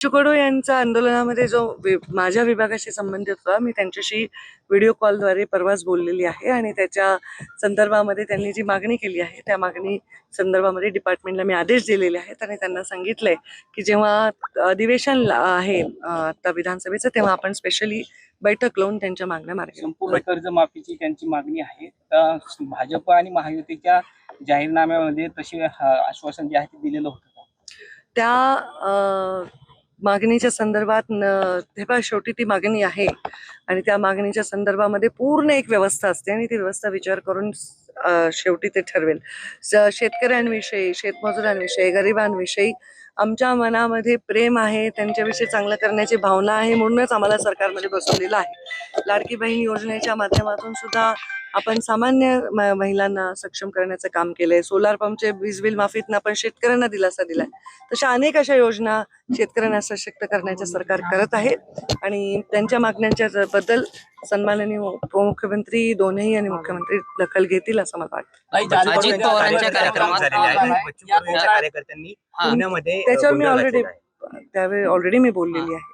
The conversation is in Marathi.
कडू यांचा आंदोलनामध्ये जो माझ्या विभागाशी संबंधित होता मी त्यांच्याशी व्हिडिओ कॉलद्वारे परवाच बोललेली आहे आणि त्याच्या संदर्भामध्ये त्यांनी जी मागणी केली आहे त्या मागणी संदर्भामध्ये डिपार्टमेंटला मी आदेश दिलेले आहेत आणि त्यांना सांगितलंय की जेव्हा अधिवेशन आहे आता विधानसभेचं तेव्हा आपण स्पेशली बैठक लावून त्यांच्या मागण्या मार्गी संपूर्ण कर्जमाफीची त्यांची मागणी आहे भाजप आणि महायुतीच्या जाहीरनाम्यामध्ये तसे आश्वासन जे आहे ते दिलेलं होतं? त्या मागणीच्या संदर्भात न- हे शेवटी ती मागणी आहे. आणि त्या मागणीच्या संदर्भामध्ये पूर्ण एक व्यवस्था असते आणि ती व्यवस्था विचार करून शेवटी ते ठरवेल. शेतकऱ्यांविषयी शेतमजुरांविषयी गरिबांविषयी आमच्या मनामध्ये प्रेम आहे त्यांच्याविषयी चांगलं करण्याची भावना आहे म्हणूनच आम्हाला सरकारमध्ये बसवलेलं आहे. लाडकी बहीण योजनेच्या माध्यमातून सुद्धा आपण सामान्य महिलांना सक्षम करण्याचं काम केलंय. सोलार पंपचे वीज बिल माफीतनं आपण शेतकऱ्यांना दिलासा दिलाय. तशा अनेक अशा योजना शेतकऱ्यांना सशक्त करण्याचे सरकार करत आहे. आणि त्यांच्या मागण्यांच्या ज- बद्दल सन्माननीय उपमुख्यमंत्री दोन्ही आणि मुख्यमंत्री दखल घेतील असं मला वाटतं. हा. त्याच्यावर मी ऑलरेडी. त्यावेळी ऑलरेडी मी बोललेली आहे.